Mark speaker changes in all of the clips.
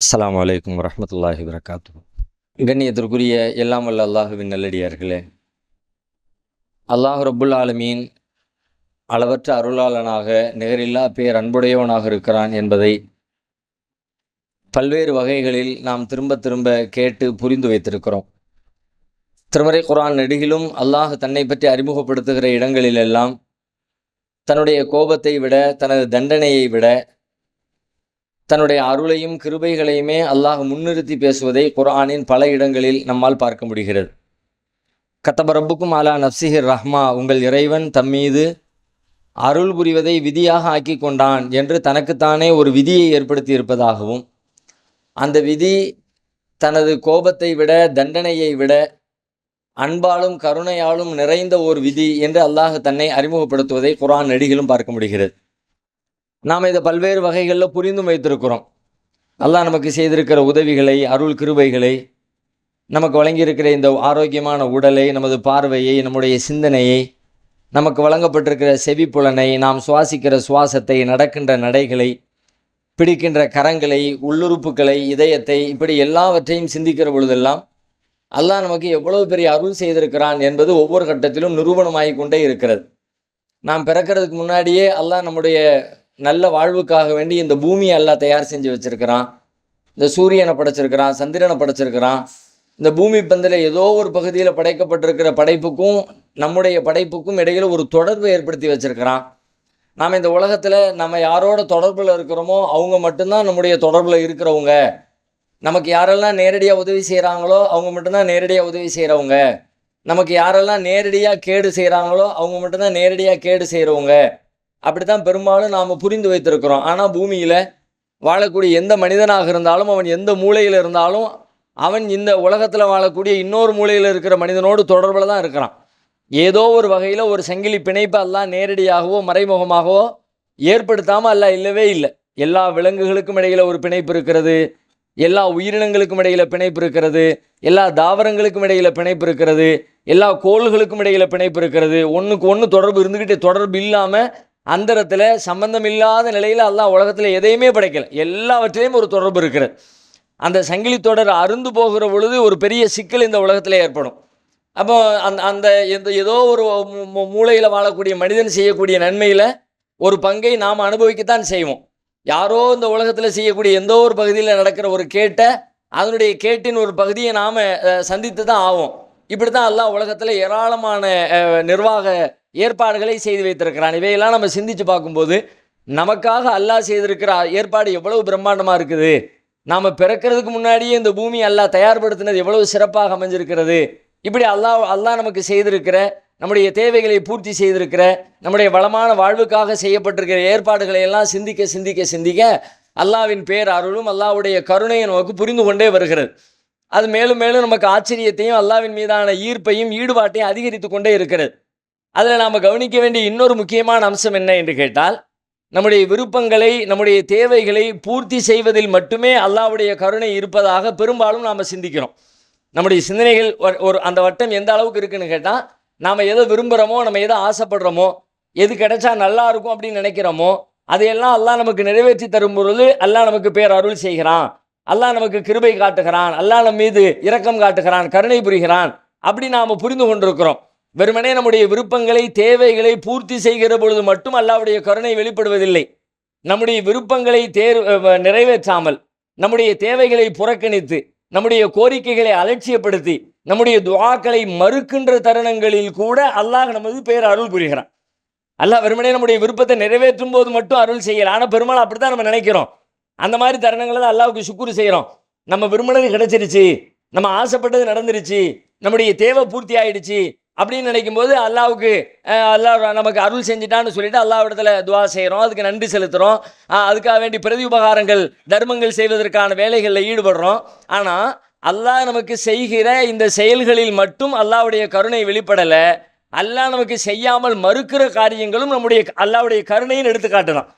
Speaker 1: அஸ்லாம் அலைக்கும் வரமத்துல்லாஹி வரகாத்து கண்ணியத்திற்குரிய எல்லாம் வல்ல அல்லாஹுவின் நல்லடியார்களே அல்லாஹ் ரபுல் ஆலமீன் அளவற்ற அருளாளனாக நிகரில்லா பேர் அன்புடையவனாக இருக்கிறான் என்பதை பல்வேறு வகைகளில் நாம் திரும்ப திரும்ப கேட்டு புரிந்து வைத்திருக்கிறோம். திருமறை குரான் நெடுகிலும் அல்லாஹ் தன்னை பற்றி அறிமுகப்படுத்துகிற இடங்களிலெல்லாம் தன்னுடைய கோபத்தை விட தனது தண்டனையை விட தன்னுடைய அருளையும் கிருபைகளையுமே அல்லாஹ் முன்னிறுத்தி பேசுவதை குரானின் பல இடங்களில் நம்மால் பார்க்க முடிகிறது. கத்தபரப்புக்கும் அலா நப்சிஹிர் ரஹ்மா உங்கள் இறைவன் தம்மீது அருள் புரிவதை விதியாக ஆக்கி கொண்டான் என்று தனக்குத்தானே ஒரு விதியை ஏற்படுத்தி இருப்பதாகவும் அந்த விதி தனது கோபத்தை விட தண்டனையை விட அன்பாலும் கருணையாலும் நிறைந்த ஒரு விதி என்று அல்லாஹ் தன்னை அறிமுகப்படுத்துவதை குரான் நடிகளும் பார்க்க முடிகிறது. நாம் இதை பல்வேறு வகைகளில் புரிந்தும் வைத்திருக்கிறோம். அல்லாஹ் நமக்கு செய்திருக்கிற உதவிகளை அருள் கிருபைகளை நமக்கு வழங்கியிருக்கிற இந்த ஆரோக்கியமான உடலை நமது பார்வையை நம்முடைய சிந்தனையை நமக்கு வழங்கப்பட்டிருக்கிற செவிப்புலனை நாம் சுவாசிக்கிற சுவாசத்தை நடக்கின்ற நடைகளை பிடிக்கின்ற கரங்களை உள்ளுறுப்புகளை இதயத்தை இப்படி எல்லாவற்றையும் சிந்திக்கிற பொழுதெல்லாம் அல்லாஹ் நமக்கு எவ்வளவு பெரிய அருள் செய்திருக்கிறான் என்பது ஒவ்வொரு கட்டத்திலும் நிரூபணமாகி கொண்டே இருக்கிறது. நாம் பிறக்கிறதுக்கு முன்னாடியே அல்லாஹ் நம்முடைய நல்ல வாழ்வுக்காக வேண்டி இந்த பூமியை எல்லாம் தயார் செஞ்சு வச்சுருக்கிறான். இந்த சூரியனை படைச்சிருக்கிறான் சந்திரனை படைச்சிருக்கிறான். இந்த பூமி பந்தில் ஏதோ ஒரு பகுதியில் படைக்கப்பட்டிருக்கிற படைப்புக்கும் நம்முடைய படைப்புக்கும் இடையில் ஒரு தொடர்பை ஏற்படுத்தி வச்சுருக்கிறான். நாம் இந்த உலகத்தில் நம்ம யாரோட தொடர்பில் இருக்கிறோமோ அவங்க மட்டும்தான் நம்முடைய தொடர்பில் இருக்கிறவங்க. நமக்கு யாரெல்லாம் நேரடியாக உதவி செய்கிறாங்களோ அவங்க மட்டும்தான் நேரடியாக உதவி செய்கிறவங்க நமக்கு யாரெல்லாம் நேரடியாக கேடு செய்கிறாங்களோ அவங்க மட்டும்தான் நேரடியாக கேடு செய்கிறவங்க அப்படித்தான் பெரும்பாலும் நாம் புரிந்து வைத்திருக்கிறோம். ஆனால் பூமியில் வாழக்கூடிய எந்த மனிதனாக இருந்தாலும் அவன் எந்த மூலையில் இருந்தாலும் அவன் இந்த உலகத்தில் வாழக்கூடிய இன்னொரு மூலையில் இருக்கிற மனிதனோடு தொடர்பில் தான் இருக்கிறான். ஏதோ ஒரு வகையில் ஒரு சங்கிலி பிணைப்பு எல்லாம் நேரடியாகவோ மறைமுகமாகவோ ஏற்படுத்தாமல் அல்ல இல்லவே இல்லை. எல்லா விலங்குகளுக்கும் இடையில் ஒரு பிணைப்பு இருக்கிறது எல்லா உயிரினங்களுக்கும் இடையில் பிணைப்பு இருக்கிறது எல்லா தாவரங்களுக்கும் இடையில் பிணைப்பு இருக்கிறது எல்லா கோள்களுக்கும் இடையில் பிணைப்பு இருக்கிறது. ஒன்றுக்கு ஒன்று தொடர்பு இருந்துக்கிட்டே தொடர்பு இல்லாமல் அந்தரத்தில் சம்பந்தம் இல்லாத நிலையில் அல்லாஹ் உலகத்தில் எதையுமே படைக்கல. எல்லாவற்றிலையும் ஒரு தொடர்பு இருக்கிறது. அந்த சங்கிலி தொடர் அருந்து போகிற பொழுது ஒரு பெரிய சிக்கல் இந்த உலகத்தில் ஏற்படும். அப்போ அந்த அந்த எந்த ஏதோ ஒரு மூளையில் வாழக்கூடிய மனிதன் செய்யக்கூடிய நன்மையில் ஒரு பங்கை நாம் அனுபவிக்கத்தான் செய்வோம். யாரோ இந்த உலகத்தில் செய்யக்கூடிய எந்த ஒரு பகுதியில் நடக்கிற ஒரு கேட்டை அதனுடைய கேட்டின் ஒரு பகுதியை நாம் சந்தித்து தான் ஆகும் இப்படி தான் எல்லாம் உலகத்தில் ஏராளமான நிர்வாக ஏற்பாடுகளை செய்து வைத்திருக்கிறான். இவையெல்லாம் நம்ம சிந்திச்சு பார்க்கும்போது நமக்காக அல்லாஹ் செய்திருக்கிற ஏற்பாடு எவ்வளவு பிரம்மாண்டமாக இருக்குது? நாம் பிறக்கிறதுக்கு முன்னாடியே இந்த பூமி அல்லாஹ் தயார்படுத்தினது எவ்வளவு சிறப்பாக அமைஞ்சிருக்கிறது? இப்படி அல்லாஹ் அல்லாஹ் நமக்கு செய்திருக்கிற நம்முடைய தேவைகளை பூர்த்தி செய்திருக்கிற நம்முடைய வளமான வாழ்வுக்காக செய்யப்பட்டிருக்கிற ஏற்பாடுகளை எல்லாம் சிந்திக்க சிந்திக்க சிந்திக்க அல்லாவின் பேர் அருளும் அல்லாவுடைய கருணையை நமக்கு புரிந்து கொண்டே வருகிறது. அது மேலும் மேலும் நமக்கு ஆச்சரியத்தையும் அல்லாவின் மீதான ஈர்ப்பையும் ஈடுபாட்டையும் அதிகரித்து கொண்டே இருக்கிறது. அதில் நாம் கவனிக்க வேண்டிய இன்னொரு முக்கியமான அம்சம் என்ன என்று கேட்டால் நம்முடைய விருப்பங்களை நம்முடைய தேவைகளை பூர்த்தி செய்வதில் மட்டுமே அல்லாவுடைய கருணை இருப்பதாக பெரும்பாலும் நாம் சிந்திக்கிறோம். நம்முடைய சிந்தனைகள் ஒரு அந்த வட்டம் எந்த அளவுக்கு இருக்குன்னு கேட்டால் நாம் எதை விரும்புகிறோமோ நம்ம எதை ஆசைப்படுறோமோ எது கிடைச்சா நல்லா இருக்கும் அப்படின்னு நினைக்கிறோமோ அதையெல்லாம் அல்லாஹ் நமக்கு நிறைவேற்றி தரும் பொழுது அல்லாஹ் நமக்கு பேர் அருள் செய்கிறான். அல்லாஹ் நமக்கு கிருபை காட்டுகிறான். அல்லாஹ் நம் மீது இரக்கம் காட்டுகிறான் கருணை புரிகிறான். அப்படி நாம் புரிந்து கொண்டிருக்கிறோம். வெறுமனே நம்முடைய விருப்பங்களை தேவைகளை பூர்த்தி செய்கிற பொழுது மட்டும் அல்லாவுடைய கருணை வெளிப்படுவதில்லை. நம்முடைய விருப்பங்களை தேர் நிறைவேற்றாமல் நம்முடைய தேவைகளை புறக்கணித்து நம்முடைய கோரிக்கைகளை அலட்சியப்படுத்தி நம்முடைய துவாக்களை மறுக்கின்ற தருணங்களில் கூட அல்லாஹ் நமது பேர் அருள் புரிகிறான். அல்லாஹ் வெறுமனே நம்முடைய விருப்பத்தை நிறைவேற்றும் போது மட்டும் அருள் செய்யல. ஆனால் பெருமாள் அப்படி தான் நம்ம நினைக்கிறோம். அந்த மாதிரி தருணங்களை தான் அல்லாஹ்வுக்கு சுக்குரு செய்கிறோம் நம்ம விரும்பினது கிடைச்சிருச்சு. நம்ம ஆசைப்பட்டது நடந்துருச்சு. நம்முடைய தேவை பூர்த்தி ஆயிடுச்சு. அப்படின்னு நினைக்கும் போது அல்லாவுக்கு அல்லாஹ் நமக்கு அருள் செஞ்சிட்டான்னு சொல்லிட்டு அல்லாவிடத்தில் துவா செய்கிறோம் அதுக்கு நன்றி செலுத்துகிறோம் அதுக்காக வேண்டி பிரதி உபகாரங்கள் தர்மங்கள் செய்வதற்கான வேலைகளில் ஈடுபடுறோம். ஆனால் அல்லாஹ் நமக்கு செய்கிற இந்த செயல்களில் மட்டும் அல்லாவுடைய கருணை வெளிப்படலை. அல்லாஹ் நமக்கு செய்யாமல் மறுக்கிற காரியங்களும் நம்முடைய அல்லாஹ்வுடைய கருணையின் எடுத்துக்காட்டுதான்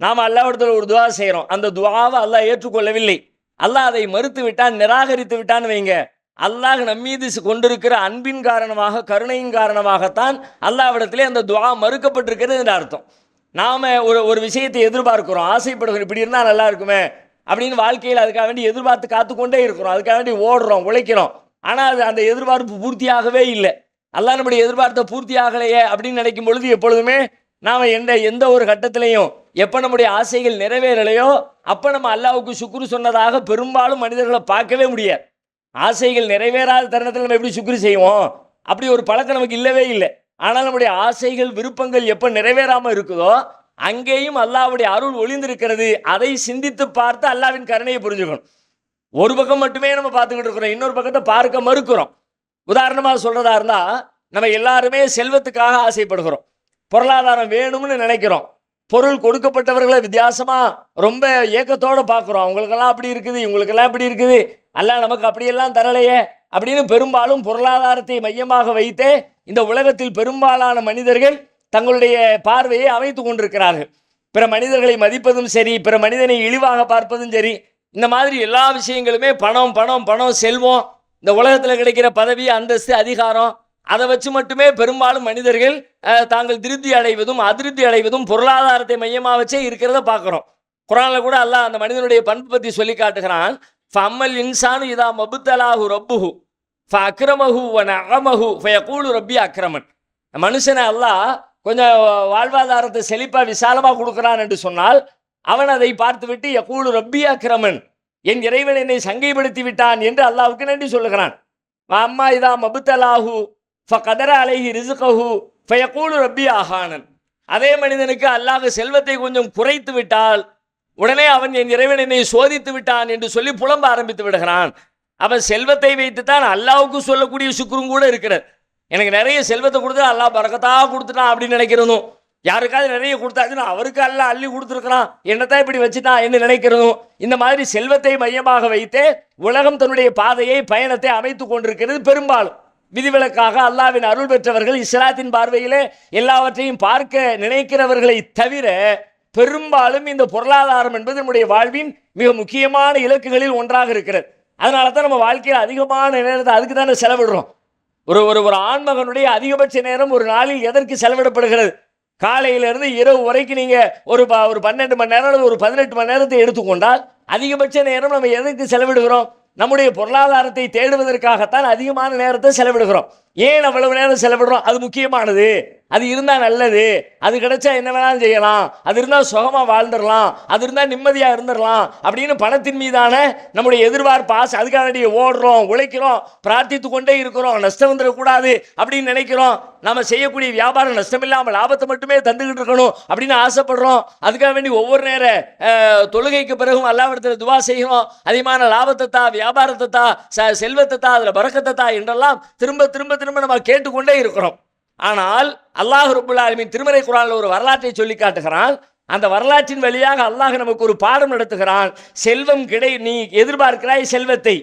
Speaker 1: நாம் அல்லாவிடத்தில் ஒரு துவா செய்கிறோம் அந்த துவாவை அல்லாஹ் ஏற்றுக்கொள்ளவில்லை. அல்லாஹ் அதை மறுத்து விட்டான் நிராகரித்து விட்டான்னு வைங்க. அல்லாஹ் நம்மீது கொண்டிருக்கிற அன்பின் காரணமாக கருணையின் காரணமாகத்தான் அல்லாஹ்விடத்திலே அந்த துவா மறுக்கப்பட்டிருக்கிறது என்று அர்த்தம். நாம் ஒரு ஒரு விஷயத்தை எதிர்பார்க்கிறோம். ஆசைப்படுகிறோம். இப்படி இருந்தால் நல்லா இருக்குமே அப்படின்னு வாழ்க்கையில் அதுக்காக வேண்டி எதிர்பார்த்து காத்துக்கொண்டே இருக்கிறோம். அதுக்காக வேண்டி ஓடுறோம் உழைக்கிறோம். ஆனால் அது அந்த எதிர்பார்ப்பு பூர்த்தியாகவே இல்லை. அல்லாஹ் நம்முடைய எதிர்பார்த்த பூர்த்தி ஆகலையே அப்படின்னு நினைக்கும் பொழுது எப்பொழுதுமே நாம் எந்த எந்த ஒரு கட்டத்திலையும் எப்போ நம்முடைய ஆசைகள் நிறைவேறலையோ அப்போ நம்ம அல்லாவுக்கு சுக்குரு சொன்னதாக பெரும்பாலும் மனிதர்களை பார்க்கவே முடியாது. ஆசைகள் நிறைவேறாத தருணத்தில் நம்ம எப்படி சுக்ரி செய்வோம்? அப்படி ஒரு பழக்கம் நமக்கு இல்லவே இல்லை. ஆனால் நம்முடைய ஆசைகள் விருப்பங்கள் எப்போ நிறைவேறாமல் இருக்குதோ அங்கேயும் அல்லாஹ்வுடைய அருள் ஒளிந்திருக்கிறது. அதை சிந்தித்து பார்த்து அல்லாவின் கருணையை புரிஞ்சுக்கணும். ஒரு பக்கம் மட்டுமே நம்ம பார்த்துக்கிட்டு இருக்கிறோம். இன்னொரு பக்கத்தை பார்க்க மறுக்கிறோம். உதாரணமாக சொல்கிறதா இருந்தால் நம்ம எல்லாருமே செல்வத்துக்காக ஆசைப்படுகிறோம். பொருளாதாரம் வேணும்னு நினைக்கிறோம். பொருள் கொடுக்கப்பட்டவர்களை வித்தியாசமாக ரொம்ப ஏக்கத்தோட பார்க்குறோம். அவங்களுக்கெல்லாம் அப்படி இருக்குது இவங்களுக்கெல்லாம் இப்படி இருக்குது. அல்லாஹ் நமக்கு அப்படியெல்லாம் தரலையே அப்படின்னு பெரும்பாலும் பொருளாதாரத்தை மையமாக வைத்தே இந்த உலகத்தில் பெரும்பாலான மனிதர்கள் தங்களுடைய பார்வையை அமைத்து கொண்டிருக்கிறார்கள். பிற மனிதர்களை மதிப்பதும் சரி பிற மனிதனை இழிவாக பார்ப்பதும் சரி இந்த மாதிரி எல்லா விஷயங்களுமே பணம் பணம் பணம் செல்வம் இந்த உலகத்தில் கிடைக்கிற பதவி அந்தஸ்து அதிகாரம் அதை வச்சு மட்டுமே பெரும்பாலும் மனிதர்கள் தாங்கள் திருப்தி அடைவதும் அதிருப்தி அடைவதும் பொருளாதாரத்தை மையமாக வச்சே இருக்கிறத பார்க்குறோம். குரானில் கூட அல்லாஹ் அந்த மனிதனுடைய பண்பு பற்றி சொல்லி காட்டுகிறான். ஃபம்மல் இன்சானு இதா மபுத்தலாஹு ரப்புஹு ஃப அக்ரமஹு வ நஅமஹு ஃபயகூலு ரப்பி அக்ரமன் மனுஷனை அல்லாஹ் கொஞ்சம் வாழ்வாதாரத்தை செழிப்பாக விசாலமாக கொடுக்குறான் என்று சொன்னால் அவன் அதை பார்த்துவிட்டு யகூலு ரப்பி அக்ரமன் என் இறைவன் என்னை சங்கைப்படுத்தி விட்டான் என்று அல்லாவுக்கு நன்றி சொல்லுகிறான். அம்மா இதா மபுத்தலாஹு ஃப கதர அலைஹி ரிசுகஹு ஃபயகூலு ரப்பி ஆஹானன். அதே மனிதனுக்கு அல்லாஹ் செல்வத்தை கொஞ்சம் குறைத்து விட்டால் உடனே அவன் என் இறைவன் என்னை சோதித்து விட்டான் என்று சொல்லி புலம்ப ஆரம்பித்து விடுகிறான். அவன் செல்வத்தை வைத்து தான் அல்லாவுக்கு சொல்லக்கூடிய சுக்குரும் கூட இருக்கிறது எனக்கு நிறைய செல்வத்தை கொடுத்து அல்லாஹ் பறக்கத்தா கொடுத்துட்டான் அப்படின்னு நினைக்கிறதும் யாருக்காவது நிறைய கொடுத்தாச்சுன்னா அவருக்கு அல்லாஹ் அள்ளி கொடுத்துருக்கிறான். என்னத்தான் இப்படி வச்சுட்டான் என்று நினைக்கிறதும் இந்த மாதிரி செல்வத்தை மையமாக வைத்தே உலகம் தன்னுடைய பாதையை பயணத்தை அமைத்து கொண்டிருக்கிறது பெரும்பாலும். விதிவிலக்காக அல்லாவின் அருள் பெற்றவர்கள் இஸ்லாத்தின் பார்வையிலே எல்லாவற்றையும் பார்க்க நினைக்கிறவர்களை தவிர பெரும்பாலும் இந்த பொருளாதாரம் என்பது நம்முடைய வாழ்வின் மிக முக்கியமான இலக்குகளில் ஒன்றாக இருக்கிறது. அதனால தான் நம்ம வாழ்க்கையில் அதிகமான நேரத்தை அதுக்கு தானே செலவிடுறோம். ஒரு ஒரு ஒரு ஆண்மகனுடைய அதிகபட்ச நேரம் ஒரு நாளில் எதற்கு செலவிடப்படுகிறது? காலையிலிருந்து இரவு வரைக்கும் நீங்கள் ஒரு ப ஒரு பன்னெண்டு மணி நேரம் அல்லது ஒரு பதினெட்டு மணி நேரத்தை எடுத்துக்கொண்டால் அதிகபட்ச நேரம் நம்ம எதற்கு செலவிடுகிறோம்? நம்முடைய பொருளாதாரத்தை தேடுவதற்காகத்தான் அதிகமான நேரத்தை செலவிடுகிறோம். ஏன் அவ்வளவு நேரம் செலவிடுறோம்? அது முக்கியமானது. அது இருந்தால் நல்லது. அது கிடைச்சா என்ன வேணாலும் செய்யலாம். அது இருந்தால் சுகமாக வாழ்ந்துடலாம். அது இருந்தால் நிம்மதியாக இருந்துடலாம். அப்படின்னு பணத்தின் மீதான நம்முடைய எதிர்பார்ப்பு ஆசை அதுக்காக வேண்டிய ஓடுறோம் உழைக்கிறோம் பிரார்த்தித்து கொண்டே இருக்கிறோம். நஷ்டம் வந்துடக்கூடாது அப்படின்னு நினைக்கிறோம். நம்ம செய்யக்கூடிய வியாபாரம் நஷ்டம் இல்லாமல் லாபத்தை மட்டுமே தந்துக்கிட்டு இருக்கணும் அப்படின்னு ஆசைப்படுறோம். அதுக்காக வேண்டி ஒவ்வொரு நேர தொழுகைக்கு பிறகும் அல்லாவிடத்தில் துவா செய்கிறோம். அதிகமான லாபத்தை தா வியாபாரத்தை தா செல்வத்தை தா அதில் பறக்கத்தை தா என்றெல்லாம் திரும்ப திரும்ப திரும்ப திரும்ப நம்ம கேட்டுக்கொண்டே இருக்கிறோம். ஆனால் அல்லாஹ் ரபுல் ஆலமின் திருமறை குரானில் ஒரு வரலாற்றை சொல்லி காட்டுகிறான். அந்த வரலாற்றின் வழியாக அல்லாஹ் நமக்கு ஒரு பாடம் நடத்துகிறான். செல்வம் கிடை நீ எதிர்பார்க்கிறாய் செல்வத்தை.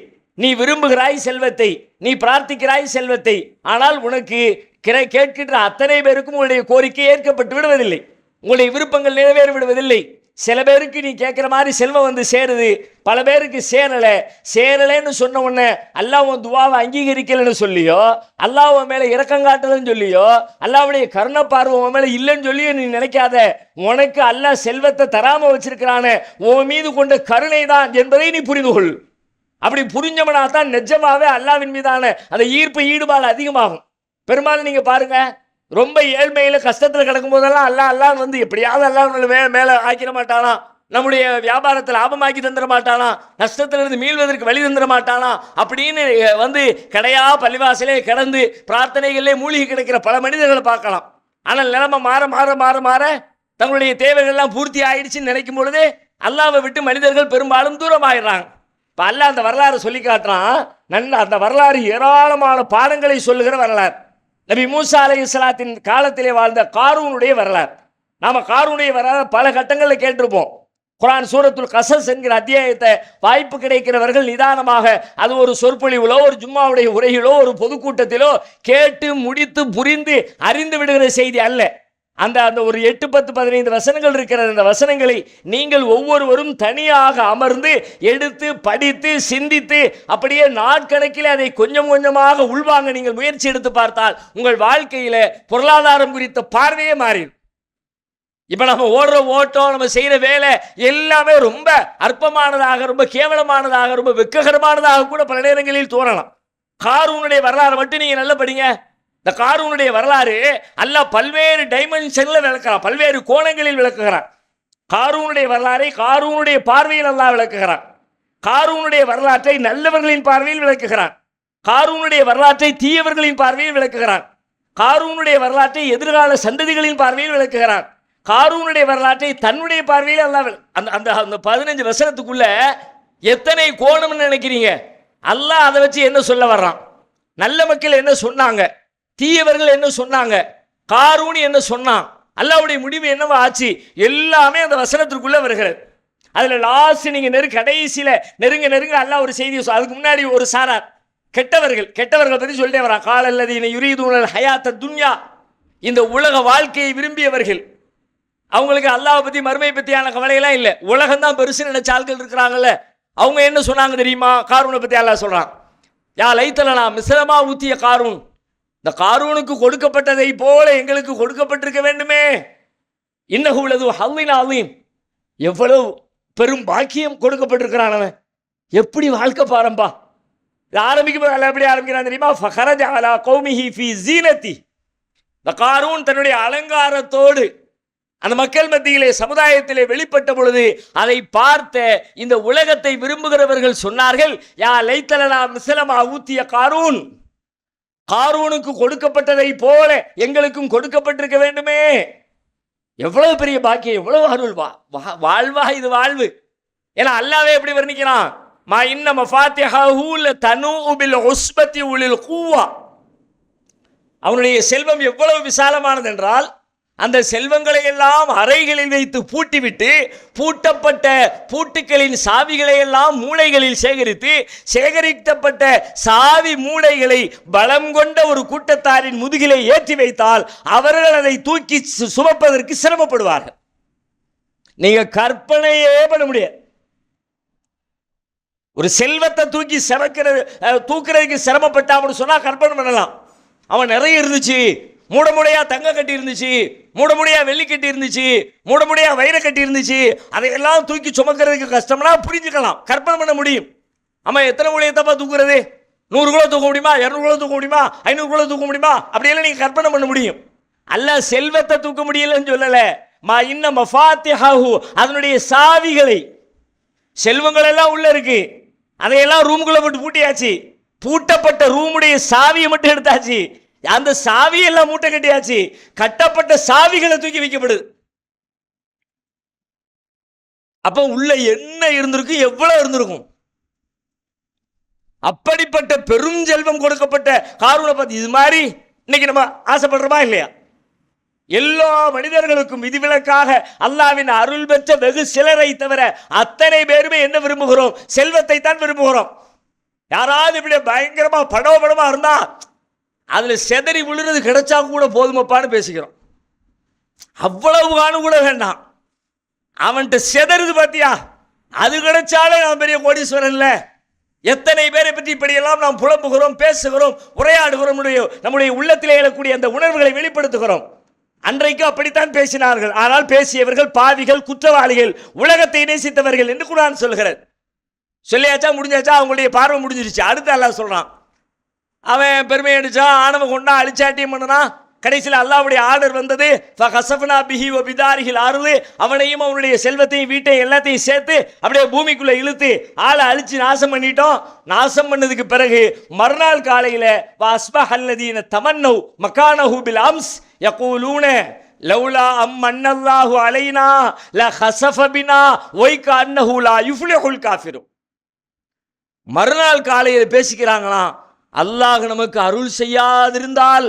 Speaker 1: நீ விரும்புகிறாய் செல்வத்தை. நீ பிரார்த்திக்கிறாய் செல்வத்தை. ஆனால் உனக்கு கிரை கேட்கின்ற அத்தனை பேருக்கும் உங்களுடைய கோரிக்கை ஏற்கப்பட்டு விடுவதில்லை. உங்களுடைய விருப்பங்கள் நிறைவேறி விடுவதில்லை. சில பேருக்கு நீ கேட்குற மாதிரி செல்வம் வந்து சேருது. பல பேருக்கு சேரலை. சேரலைன்னு சொன்ன உடனே அல்லாஹ் உன் துவாவை அங்கீகரிக்கலைன்னு சொல்லியோ? அல்லாஹ் உன் மேலே இறக்கம் காட்டலன்னு சொல்லியோ? அல்லாவுடைய கருணை பார்வை உன் மேலே இல்லைன்னு சொல்லியோ நீ நினைக்காத. உனக்கு அல்லாஹ் செல்வத்தை தராமல் வச்சிருக்கிறானே. உன் மீது கொண்ட கருணை தான் என்பதை நீ புரிந்து கொள். அப்படி புரிஞ்சவனா தான் நிஜமாவே அல்லாவின் மீதான அந்த ஈர்ப்பு ஈடுபாடு அதிகமாகும். பெரும்பாலும் நீங்கள் பாருங்கள் ரொம்ப ஏழ்மையில் கஷ்டத்தில் கிடக்கும் போதெல்லாம் அல்லா அல்லான்னு வந்து எப்படியாவது அல்லா உங்களை மே மேலே ஆக்கிட மாட்டானா? நம்முடைய வியாபாரத்தை லாபமாக்கி தந்துட மாட்டானா? நஷ்டத்திலிருந்து மீள்வதற்கு வழி தந்துட மாட்டானா? அப்படின்னு வந்து கடையா பள்ளிவாசலே கிடந்து பிரார்த்தனைகளிலே மூழ்கி கிடக்கிற பல மனிதர்களை பார்க்கலாம். ஆனால் நிலைமை மாற மாற மாற மாற தங்களுடைய தேவைகள்லாம் பூர்த்தி ஆயிடுச்சுன்னு நினைக்கும் பொழுது அல்லாவை விட்டு மனிதர்கள் பெரும்பாலும் தூரமாகிடுறாங்க இப்போ அல்ல அந்த வரலாறு சொல்லி காட்டுறான். நன்ன அந்த வரலாறு ஏராளமான பாடங்களை சொல்லுகிற வரலாறு. நபி மூசா அலை இஸ்லாத்தின் காலத்திலே வாழ்ந்த காரூனுடைய வரலாறு. நாம காரூனுடைய வரலாறு பல கட்டங்களில் கேட்டிருப்போம். குரான் சூரத்துல் கசஸ் என்கிற அத்தியாயத்தை வாய்ப்பு கிடைக்கிறவர்கள் நிதானமாக அது ஒரு சொற்பொழிவுலோ ஒரு ஜும்மாவுடைய உரையிலோ ஒரு பொதுக்கூட்டத்திலோ கேட்டு முடித்து புரிந்து அறிந்து விடுகிற செய்தி அல்ல. அந்த அந்த ஒரு எட்டு பத்து பதினைந்து வசனங்கள் இருக்கிற அந்த வசனங்களை நீங்கள் ஒவ்வொருவரும் தனியாக அமர்ந்து எடுத்து படித்து சிந்தித்து அப்படியே நாட்கணக்கில் அதை கொஞ்சம் கொஞ்சமாக உள்வாங்க. நீங்கள் முயற்சி எடுத்து பார்த்தால் உங்கள் வாழ்க்கையில் பொருளாதாரம் குறித்த பார்வையே மாறிடும்.
Speaker 2: இப்போ நம்ம ஓடுற ஓட்டம் நம்ம செய்கிற வேலை எல்லாமே ரொம்ப அற்பமானதாக ரொம்ப கேவலமானதாக ரொம்ப வெக்ககரமானதாக கூட பல நேரங்களில் தோணலாம். காரூனுடைய வரலாறு மட்டும் நீங்கள் நல்ல படிங்க. இந்த காரூனுடைய வரலாறு அல்ல பல்வேறு டைமென்ஷனில் விளக்குறான். பல்வேறு கோணங்களில் விளக்குகிறான். காரூனுடைய வரலாறை காரூனுடைய பார்வையில் அல்லா விளக்குகிறான். காரூனுடைய வரலாற்றை நல்லவர்களின் பார்வையில் விளக்குகிறான். காரூனுடைய வரலாற்றை தீயவர்களின் பார்வையில் விளக்குகிறான். காரூனுடைய வரலாற்றை எதிர்கால சந்ததிகளின் பார்வையில் விளக்குகிறான். காரூனுடைய வரலாற்றை தன்னுடைய பார்வையில் அல்லா விள- அந்த அந்த அந்த பதினஞ்சு வருஷத்துக்குள்ள எத்தனை கோணம்னு நினைக்கிறீங்க? அல்லாஹ் அதை வச்சு என்ன சொல்ல வர்றான்? நல்ல மக்கள் என்ன சொன்னாங்க? தீயவர்கள் என்ன சொன்னாங்க? காரூனி என்ன சொன்னான்? அல்லாவுடைய முடிவு என்னவா ஆச்சு? எல்லாமே அந்த வசனத்திற்குள்ளே வருகிறது. அதில் லாஸ்ட் நீங்கள் நெரு கடைசியில் நெருங்க நெருங்க அல்லாஹ் ஒரு செய்தி அதுக்கு முன்னாடி ஒரு சாரார் கெட்டவர்கள் கெட்டவர்கள் பற்றி சொல்லிட்டே வரான். காலல்லதீன யுரீதுனல் ஹயாத்த துன்யா. இந்த உலக வாழ்க்கையை விரும்பியவர்கள். அவங்களுக்கு அல்லாஹ் பற்றி மறுமை பற்றியான கவலையெல்லாம் இல்லை. உலகம் தான் பெருசு நினைச்ச ஆட்கள் இருக்கிறாங்கல்ல. அவங்க என்ன சொன்னாங்க தெரியுமா? காரூனை பற்றி அல்லாஹ் சொல்கிறான் யா லைத்தலனா மிஸ்ரமா ஊத்திய காரூன். இந்த காரூனுக்கு கொடுக்கப்பட்டதை போல எங்களுக்கு கொடுக்கப்பட்டிருக்க வேண்டுமே. இன்னகு உள்ளது ஹல்லின் அலீம். எவ்வளவு பெரும் பாக்கியம் கொடுக்கப்பட்டிருக்கிறான் அவன். எப்படி வாழ்க்கை பாரும்பா. ஆரம்பிக்கும் போது எப்படி ஆரம்பிக்கிறான் தெரியுமா? ஃபஹரஜ அலா கௌமிஹி ஃபி ஜீனத்தி இந்த காரூன் தன்னுடைய அலங்காரத்தோடு அந்த மக்கள் மத்தியிலே சமுதாயத்திலே வெளிப்பட்ட பொழுது அதை பார்த்த இந்த உலகத்தை விரும்புகிறவர்கள் சொன்னார்கள் யா லைத்தலனா மிசலமா ஊத்திய காரூன். காரூனுக்கு கொடுக்கப்பட்டதை போல எங்களுக்கும் கொடுக்கப்பட்டிருக்க வேண்டுமே. எவ்வளவு பெரிய பாக்கியம் எவ்வளவு அருள் வா வா- வாழ்வா இது வாழ்வு. ஏன்னா அல்லாவே எப்படி வர்ணிக்கிறான்? மா இன்ன மஃபாத்திஹூல தனு உபில் உஸ்பத்தி உளில் கூவா. அவனுடைய செல்வம் எவ்வளவு விசாலமானது என்றால் அந்த செல்வங்களை எல்லாம் அறைகளில் வைத்து பூட்டிவிட்டு பூட்டப்பட்ட பூட்டுக்களின் சாவிகளை எல்லாம் மூளைகளில் சேகரித்து சேகரிக்கப்பட்ட சாவி மூளைகளை பலம் கொண்ட ஒரு கூட்டத்தாரின் முதுகிலே ஏற்றி வைத்தால் அவர்கள் அதை தூக்கி சு- சுமப்பதற்கு சிரமப்படுவார்கள். நீங்க கற்பனையே பண்ண முடியாது. ஒரு செல்வத்தை தூக்கி சிறக்கிறது தூக்குறதுக்கு தூக்குறதுக்கு சிரமப்பட்டான்னு சொன்னால் கற்பனை பண்ணலாம். அவன் நிறைய இருந்துச்சு. மூடமுடையா தங்க கட்டி இருந்துச்சு மூடமுடையா வெள்ளி கட்டி இருந்துச்சு மூட மூடையா வைர கட்டி இருந்துச்சு அதையெல்லாம் தூக்கி சுமக்கிறதுக்கு கஷ்டம்னா புரிஞ்சுக்கலாம். கற்பனை பண்ண முடியும். ஆமாம் எத்தனை மூலையத்தப்பா தூக்குறது? நூறு கிலோ தூக்க முடியுமா? இரநூறு கிலோ தூக்க முடியுமா? ஐநூறு கிலோ தூக்க முடியுமா? அப்படியெல்லாம் நீங்கள் கற்பனை பண்ண முடியும். அல்ல செல்வத்தை தூக்க முடியலன்னு சொல்லலை. மா இன்ன மஃபாத்திஹாஹு அதனுடைய சாவிகளை. செல்வங்கள் எல்லாம் இருக்குது இருக்கு. அதையெல்லாம் ரூமுக்குள்ளே போட்டு பூட்டியாச்சு. பூட்டப்பட்ட ரூமுடைய சாவியை மட்டும் எடுத்தாச்சு. அந்த சாவியெல்லாம் மூட்டை கட்டியாச்சு. கட்டப்பட்ட சாவிகளை தூக்கி வைக்கப்படுது அப்ப உள்ள என்ன இருந்திருக்கும் எவ்வளவு இருந்திருக்கும்? அப்படிப்பட்ட பெருஞ்செல்வம் கொடுக்கப்பட்ட காரூனை பார்த்து இது மாதிரி இன்னைக்கு நம்ம ஆசைப்படுறோமா இல்லையா? எல்லா மனிதர்களுக்கும் விதிவிலக்காக அல்லாவின் அருள் பெற்ற வெகு சிலரை தவிர அத்தனை பேருமே என்ன விரும்புகிறோம்? செல்வத்தை தான் விரும்புகிறோம். யாராவது இப்படி பயங்கரமா படோ படமா இருந்தா அதில் செதறி விழுறது கிடைச்சா கூட போதுமப்பான்னு பேசிக்கிறோம். அவ்வளவு காணும் கூட வேண்டாம். அவன்கிட்ட செதறுது பார்த்தியா அது கிடைச்சாலே நான் பெரிய கோடீஸ்வரன்ல. எத்தனை பேரை பற்றி இப்படியெல்லாம் நாம் புலம்புகிறோம் பேசுகிறோம் உரையாடுகிறோம் நம்முடைய நம்முடைய எழக்கூடிய அந்த உணர்வுகளை வெளிப்படுத்துகிறோம். அன்றைக்கு அப்படித்தான் பேசினார்கள். ஆனால் பேசியவர்கள் பாவிகள் குற்றவாளிகள் உலகத்தை நேசித்தவர்கள் என்று குரான் சொல்கிறது சொல்லியாச்சா முடிஞ்சாச்சா? அவங்களுடைய பார்வை முடிஞ்சிருச்சு. அடுத்து எல்லாம் சொல்கிறான் அவன் பெருமை அடித்தான் ஆணவம் கொண்டா அழிச்சாட்டியம் பண்ணனான் கடைசியில் அல்லாவுடைய ஆர்டர் வந்தது ஃபகசஃப்னா பிஹி ஓ பிதாரிஹில் ஆறுது. அவனையும் அவனுடைய செல்வத்தையும் வீட்டையும் எல்லாத்தையும் சேர்த்து அப்படியே பூமிக்குள்ளே இழுத்து ஆளை அழிச்சு நாசம் பண்ணிட்டோம். நாசம் பண்ணதுக்கு பிறகு மறுநாள் காலையில் வாஸ்பஹ் அல்லதீன தமன்னவ் மக்கானஹூ பில் அம்ஸ் யகூலூன லவ்லா அம் மன்னல்லாஹு அலைனா ல ஹசஃபபினா ஒய்க அன்னஹூலா யுஃப்லிஹுல் காஃபிரும் மறுநாள் காலையில் பேசிக்கிறாங்களாம் அல்லாஹ் நமக்கு அருள் செய்யாதிருந்தால்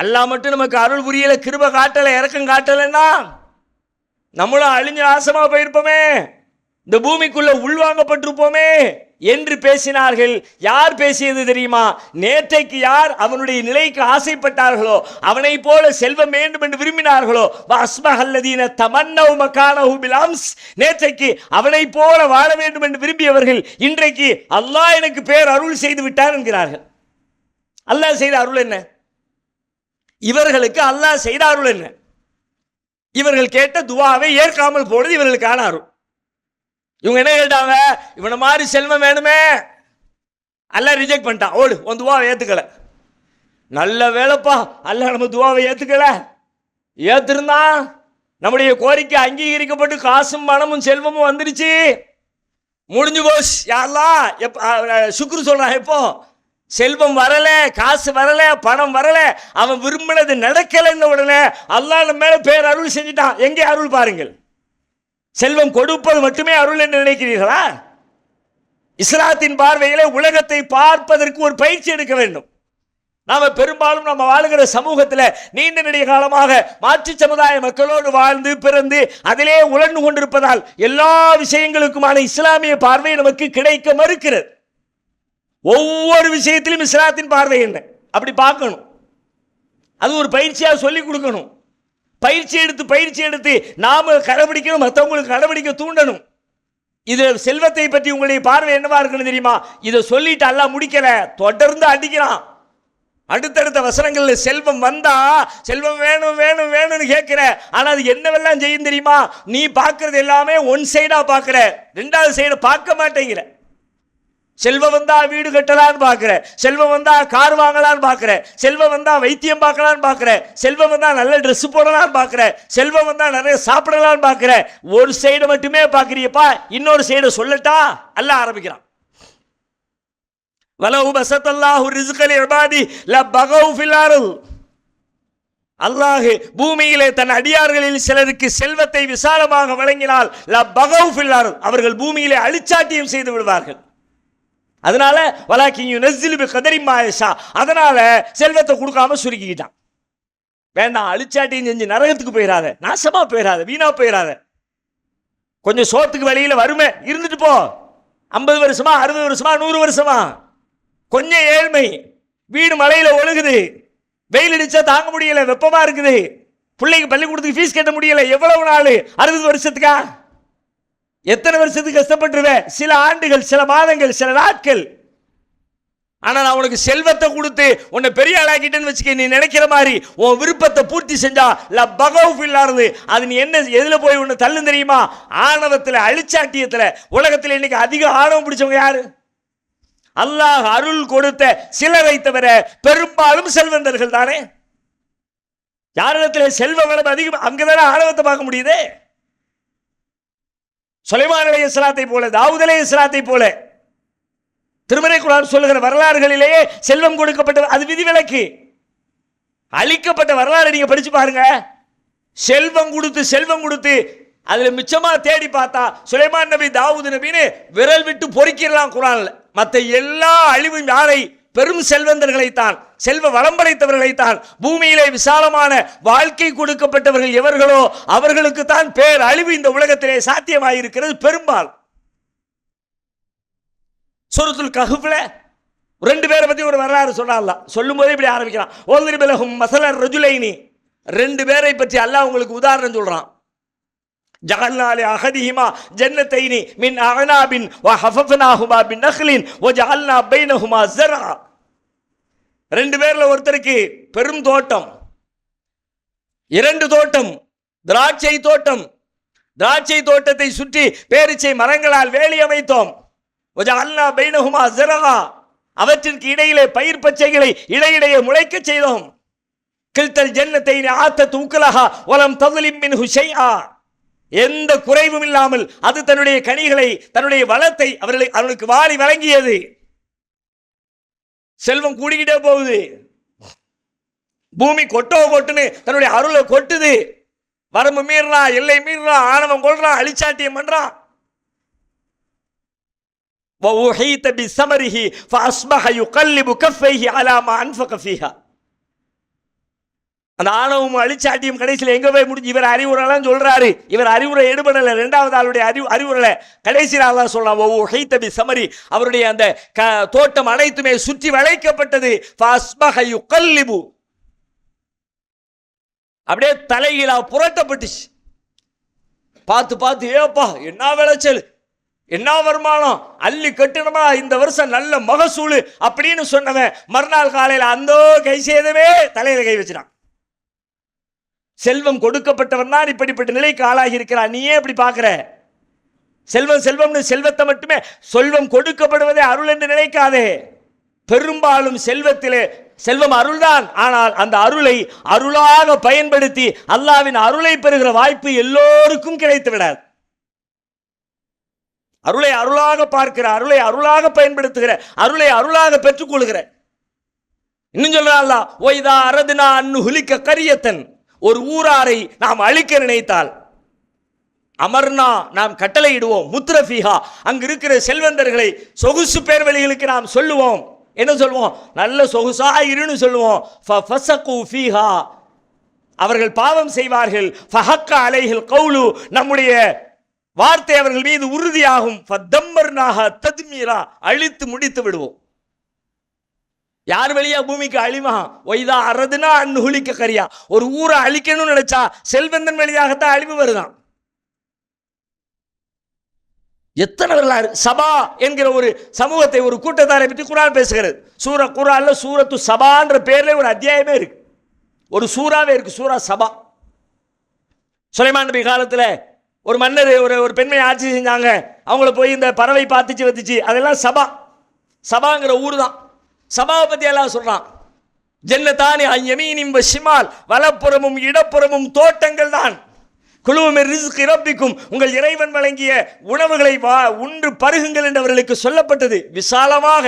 Speaker 2: அல்லாஹ் மட்டும் நமக்கு அருள் புரியல கிருப காட்டலை இறக்கம் காட்டலைன்னா நம்மளும் அழிஞ்சு நாசமாக போயிருப்போமே. இந்த பூமிக்குள்ளே உள்வாங்கப்பட்டிருப்போமே. என்று பேசினார்கள். யார் பேசியது தெரியுமா? நேற்றைக்கு யார் அவனுடைய நிலைக்கு ஆசைப்பட்டார்களோ அவனை போல செல்வம் வேண்டும் என்று விரும்பினார்களோ அஸ்மஹல்லதீன தமன்னவு மக்கானஹு பில் நேற்றைக்கு அவனை போல வாழ வேண்டும் என்று விரும்பியவர்கள் இன்றைக்கு அல்லாஹ் எனக்கு பேர் அருள் செய்து விட்டார் என்கிறார்கள். அல்லாஹ் செய்த அருள் என்ன? இவர்களுக்கு அல்லாஹ் செய்த அருள் என்ன? இவர்கள் கேட்ட துவாவை ஏற்காமல் போனது இவர்களுக்கான அருள். இவங்க என்ன கேட்டாங்க? இவனை மாதிரி செல்வம் வேணுமே. எல்லாம் ரிஜெக்ட் பண்ணிட்டான் ஓடு உன் துவாவை ஏற்றுக்கல நல்ல வேலைப்பா. அல்ல நம்ம துவாவை ஏற்றுக்கல ஏத்திருந்தான் நம்முடைய கோரிக்கை அங்கீகரிக்கப்பட்டு காசும் பணமும் செல்வமும் வந்துருச்சு. முடிஞ்சு போஸ் யாரெல்லாம் எப்ப சுக்ரு சொல்றான் எப்போ? செல்வம் வரல காசு வரல பணம் வரல. அவன் விரும்பினது நடக்கலைன்னு உடனே அல்லாஹ் மேலே மேல பேர் அருள் செஞ்சுட்டான். எங்கே அருள் பாருங்கள். செல்வம் கொடுப்பது மட்டுமே அருள் என்று நினைக்கிறீர்களா? இஸ்லாத்தின் பார்வையிலே உலகத்தை பார்ப்பதற்கு ஒரு பயிற்சி எடுக்க வேண்டும். நாம பெரும்பாலும் நம்ம வாழுகிற சமூகத்தில் நீண்ட நெடிய காலமாக மாற்று சமுதாய மக்களோடு வாழ்ந்து பிறந்து அதிலே உழந்து கொண்டிருப்பதால் எல்லா விஷயங்களுக்குமான இஸ்லாமிய பார்வை நமக்கு கிடைக்க மறுக்கிறது. ஒவ்வொரு விஷயத்திலும் இஸ்லாத்தின் பார்வை என்ன? அப்படி பார்க்கணும். அது ஒரு பயிற்சியாக சொல்லி கொடுக்கணும். பயிற்சி எடுத்து பயிற்சி எடுத்து நாம கடைபிடிக்கணும் மற்றவங்களுக்கு கடைபிடிக்க தூண்டணும். இது செல்வத்தை பற்றி உங்களுடைய பார்வை என்னவா இருக்குன்னு தெரியுமா? இதை சொல்லிட்டு எல்லாம் முடிக்கல. தொடர்ந்து அடிக்கிறான். அடுத்தடுத்த வசனங்களில் செல்வம் வந்தா செல்வம் வேணும் வேணும் வேணும்னு கேட்குற. ஆனால் அது என்னவெல்லாம் செய்யும் தெரியுமா? நீ பார்க்கறது எல்லாமே ஒன் சைடாக பார்க்குற. ரெண்டாவது சைடு பார்க்க மாட்டேங்கிற. செல்வம் வந்தா வீடு கட்டலான்னு பார்க்குற செல்வம் வந்தா கார் வாங்கலான்னு பார்க்குற செல்வம் வந்தா வைத்தியம் பார்க்கலான்னு பார்க்குற செல்வம் வந்தா நல்ல ட்ரெஸ் போடலான்னு பார்க்குற செல்வம் வந்தா நிறைய சாப்பிடலான்னு பார்க்குற ஒரு சைடு மட்டுமே பார்க்குறியப்பா இன்னொரு சைடு சொல்லட்டா? அல்ல ஆரம்பிக்கிறான். வலவு பசத்தல்லாஹு ரிசுக்கல் இபாதி ல பகவு அல்லாஹு பூமியிலே தன் அடியார்களில் சிலருக்கு செல்வத்தை விசாலமாக வழங்கினால் ல பகவு அவர்கள் பூமியிலே அழிச்சாட்டியம் செய்து விடுவார்கள். அதனால வலாக்கிங் யுனஸ்ஸிலு கதறி கதரி மாயஷா அதனால செல்வத்தை கொடுக்காம சுருக்கிக்கிட்டான். வேண்டாம் அழிச்சாட்டியும் செஞ்சு நரகத்துக்கு போயிடாத நாசமா போயிடாத வீணா போயிடாத கொஞ்சம் சோத்துக்கு வழியில் வருமே இருந்துட்டு போ. ஐம்பது வருஷமா அறுபது வருஷமா நூறு வருஷமா. கொஞ்சம் ஏழ்மை. வீடு மலையில் ஒழுகுது. வெயில் அடிச்சா தாங்க முடியல வெப்பமா இருக்குது. பிள்ளைக்கு பள்ளிக்கூடத்துக்கு ஃபீஸ் கட்ட முடியல எவ்வளவு நாள்? அறுபது வருஷத்துக்கா? எத்தனை வருஷத்துக்கு கஷ்டப்பட்டுருவேன் சில ஆண்டுகள் சில மாதங்கள் சில நாட்கள். ஆனால் நான் உனக்கு செல்வத்தை கொடுத்து உன்னை பெரிய ஆளாக்கிட்டேன்னு வச்சுக்க நீ நினைக்கிற மாதிரி உன் விருப்பத்தை பூர்த்தி செஞ்சா ல பகவ் அது நீ என்ன எதில் போய் உன்னை தள்ளு தெரியுமா? ஆணவத்தில் அழிச்சாட்டியத்தில். உலகத்தில் இன்னைக்கு அதிக ஆணவம் பிடிச்சவங்க யாரு? அல்லாஹ் அருள் கொடுத்த சிலரை தவிர பெரும்பாலும் செல்வந்தர்கள் தானே? யாரிடத்தில் செல்வ வளம் அதிகம் அங்கதானே ஆணவத்தை பார்க்க முடியுதே? சுலைமான் அலைஹி ஸலாத்தை போல தாவூத் அலைஹி போல. திருமறை குரான் சொல்லுகிற வரலாறுகளிலேயே செல்வம் கொடுக்கப்பட்ட அது விதிவிலக்கு. அழிக்கப்பட்ட வரலாறு நீங்க படிச்சு பாருங்க. செல்வம் கொடுத்து செல்வம் கொடுத்து அதுல மிச்சமா தேடி பார்த்தா சுலைமான் நபி தாவூது நபின்னு விரல் விட்டு பொறிக்கிடலாம் குரான்ல. மற்ற எல்லா அழிவும் யாரை? பெரும் செல்வந்தர்களைத்தான் செல்வ வளம் படைத்தவர்களைத்தான் பூமியிலே விசாலமான வாழ்க்கை கொடுக்கப்பட்டவர்கள் எவர்களோ அவர்களுக்கு தான் பேர் அழிவு இந்த உலகத்திலே சாத்தியமாயிருக்கிறது பெரும்பால் சூரத்துல் கஹுப்ல ரெண்டு பேரை பத்தி ஒரு வரலாறு சொன்னால சொல்லும் போதே இப்படி ஆரம்பிக்கிறான் ஓதிரி பிலகும் மசலர் ரஜுலைனி. ரெண்டு பேரை பற்றி அல்லாஹ் உங்களுக்கு உதாரணம் சொல்றான். ஜஹல்லாலே அகதிஹிமா ஜன்னத்தைனி மின் அகனாபின் வ ஹஃபஃபனாஹுமா பின் நஹ்லின் ஒ ஜஅல்னா பைனஹுமா ஜரா ரெண்டு பேர்ல ஒருத்தருக்கு பெரும் தோட்டம் இரண்டு தோட்டம் திராட்சை தோட்டம். திராட்சை தோட்டத்தை சுற்றி பேரிச்சை மரங்களால் வேலி அமைத்தோம். அல்லா பைனஹுமா ஜரகா அவற்றிற்கு இடையிலே பயிர் பச்சைகளை இடையிடையே முளைக்கச் செய்தோம். கில்தல் ஜன்னத்தை ஆத்த தூக்கலகா வலம் ததுலிம் ஹுஷையா எந்த குறைவும் இல்லாமல் அது தன்னுடைய கனிகளை தன்னுடைய வளத்தை அவர்களை அவர்களுக்கு வாரி வழங்கியது செல்வம் கூடிக்கிட்டே போகுது பூமி கொட்டோ கொட்டுன்னு தன்னுடைய அருளை கொட்டுது வரம்பு மீறுறான் எல்லை மீறுறான் ஆணவம் கொள்றான் அழிச்சாட்டியம் பண்றான் وأحيط بثمره فأصبح يقلب كفيه على ما أنفق فيها அந்த ஆணவமும் அழிச்சாட்டியும் கடைசியில் எங்க போய் முடிஞ்சு? இவர் அறிவுரைலாம் சொல்றாரு. இவர் அறிவுரை எடுபடல ரெண்டாவது ஆளுடைய அறிவு அறிவுரை கடைசியில் அல்லாஹ் சொல்லலாம் ஓ ஹைத்தபி சமரி. அவருடைய அந்த க தோட்டம் அனைத்துமே சுற்றி வளைக்கப்பட்டது. ஃபாஸ்மஹயு கல்லிபு அப்படியே தலைகீழா புரட்டப்பட்டுச்சு. பார்த்து பார்த்து ஏப்பா என்ன விளைச்சல்? என்ன வருமானம்? அள்ளி கட்டணமா இந்த வருஷம் நல்ல மகசூல். அப்படின்னு சொன்னவன் மறுநாள் காலையில் அந்த கை செய்தவே தலையில் கை வச்சிடான் செல்வம் கொடுக்கப்பட்டவன் தான் இப்படிப்பட்ட நிலைக்கு ஆளாகி இருக்கிறான். நீ ஏன் இப்படி பார்க்குற? செல்வம் செல்வம்னு செல்வத்தை மட்டுமே செல்வம் கொடுக்கப்படுவதே அருள் என்று நினைக்காதே. பெரும்பாலும் செல்வத்திலே செல்வம் அருள்தான். ஆனால் அந்த அருளை அருளாக பயன்படுத்தி அல்லாவின் அருளை பெறுகிற வாய்ப்பு எல்லோருக்கும் கிடைத்து விடாது அருளை அருளாக பார்க்கிற அருளை அருளாக பயன்படுத்துகிற அருளை அருளாக பெற்றுக்கொள்கிற இன்னும் சொல்றான் அல்லாஹ் ஒய்தா அரதுனா அன்னு ஹுலிக்க கரியத்தன். ஒரு ஊராரை நாம் அழிக்க நினைத்தால் அமர்னா நாம் கட்டளையிடுவோம் முத்ரஃபிஹா அங்கு இருக்கிற செல்வந்தர்களை சொகுசு பேர்வழிகளுக்கு நாம் சொல்லுவோம். என்ன சொல்லுவோம் நல்ல சொகுசா இருன்னு சொல்லுவோம். ஃபீஹா. அவர்கள் பாவம் செய்வார்கள். ஃபஹக்க அலைகள் கவுலு நம்முடைய வார்த்தை அவர்கள் மீது உறுதியாகும். ஃபத்தம்மர்னாஹ தத்மீரா. அழித்து முடித்து விடுவோம். யார் வழியா பூமிக்கு அழிமா? ஒய்தா அரதுனா அன்னுகுலிக்க கரியா. ஒரு ஊரை அழிக்கணும்னு நினைச்சா செல்வந்தன் வழியாகத்தான் அழிவு வருதான். எத்தனை வரலாறு? சபா என்கிற ஒரு சமூகத்தை ஒரு கூட்டத்தாரை பற்றி குரான் பேசுகிறது. சூர குரான்ல சூரத்து சபான்ற பேர்ல ஒரு அத்தியாயமே இருக்கு. ஒரு சூறாவே இருக்கு சூரா சபா. சுலைமான் நபி காலத்தில் ஒரு மன்னர் ஒரு ஒரு பெண்மை ஆட்சி செஞ்சாங்க. அவங்கள போய் இந்த பறவை பார்த்துச்சு வந்துச்சு அதெல்லாம் சபா. சபாங்கிற ஊர் தான் சபாபதி எல்லாம் சொல்கிறான் ஜென்னதானி ஐயமீனிம் சிமால் வலப்புறமும் இடப்புறமும் தோட்டங்கள் தான். குழுவும் ரிஸ்க் இறப்பிக்கும் உங்கள் இறைவன் வழங்கிய உணவுகளை வா உண்டு பருகுங்கள் என்று அவர்களுக்கு சொல்லப்பட்டது. விசாலமாக.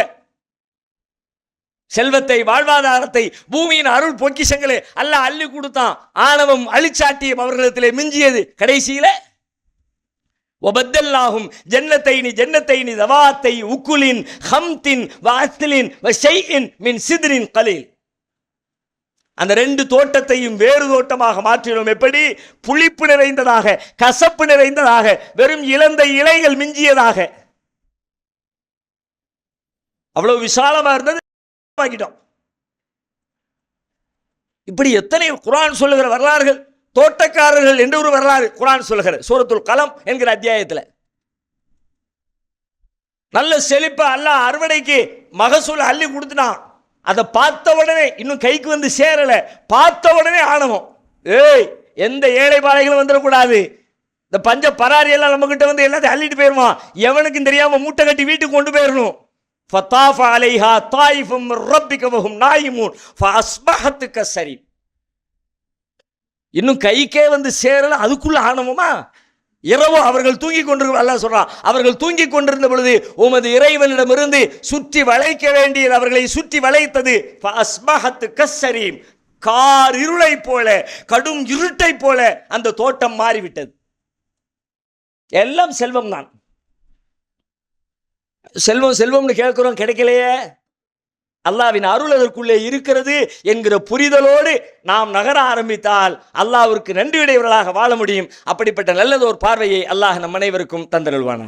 Speaker 2: செல்வத்தை வாழ்வாதாரத்தை பூமியின் அருள் பொக்கிஷங்களே அல்ல அள்ளி கொடுத்தான். ஆணவம் அழிச்சாட்டியம் அவர்களிடத்திலே மிஞ்சியது. கடைசியில் ஒபத்தல்லாகும் ஜன்னத்தைனி ஜன்னத்தைனி தவாத்தை உக்குலின் ஹம்தின் வாஸ்திலின் வஷைஇன் மின் சிதிரின் கலில் அந்த ரெண்டு தோட்டத்தையும் வேறு தோட்டமாக மாற்றினோம். எப்படி? புளிப்பு நிறைந்ததாக கசப்பு நிறைந்ததாக வெறும் இழந்த இலைகள் மிஞ்சியதாக. அவ்வளவு விசாலமா இருந்தது ஆக்கிட்டோம் இப்படி எத்தனை குரான் சொல்லுகிற வரலாறுகள். தோட்டக்காரர்கள் என்று ஒரு வரலாறு குரான் சொல்கிற சூரத்துல் கலம் என்கிற அத்தியாயத்தில். நல்ல செழிப்ப அல்ல அறுவடைக்கு மகசூல் அள்ளி கொடுத்துட்டான். அதை பார்த்த உடனே இன்னும் கைக்கு வந்து சேரலை. பார்த்த உடனே ஆணவம். ஏய் எந்த ஏழை பாறைகளும் வந்துடக்கூடாது. இந்த பஞ்ச பராரி எல்லாம் நம்ம கிட்ட வந்து எல்லாத்தையும் அள்ளிட்டு போயிடுவான். எவனுக்கும் தெரியாம மூட்டை கட்டி வீட்டுக்கு கொண்டு போயிடணும். ஃபத்தாஃபா அலைஹா தாயிஃபும் ரப்பிகவஹும் நாயிமூன். ஃபஅஸ்பஹத் சரி இன்னும் கைக்கே வந்து சேரல அதுக்குள்ள ஆணவமா இரவு அவர்கள் தூங்கி கொண்டு அல்லாஹ் சொல்றான் அவர்கள் தூங்கி கொண்டிருந்த பொழுது உமது இறைவனிடமிருந்து சுற்றி வளைக்க வேண்டியது அவர்களை சுற்றி வளைத்தது. ஃபஅஸ்பஹத் கஸ்ஸரீம் கார் இருளை போல கடும் இருட்டை போல அந்த தோட்டம் மாறிவிட்டது. எல்லாம் செல்வம் தான் செல்வம் செல்வம்னு கேட்கிறோம் கிடைக்கலையே? அல்லாவின் அருள் அதற்குள்ளே இருக்கிறது என்கிற புரிதலோடு நாம் நகர ஆரம்பித்தால் அல்லாவிற்கு நன்றியுடையவர்களாக வாழ முடியும். அப்படிப்பட்ட நல்லதோர் பார்வையை அல்லாஹ் நம் அனைவருக்கும் தந்தருள்வான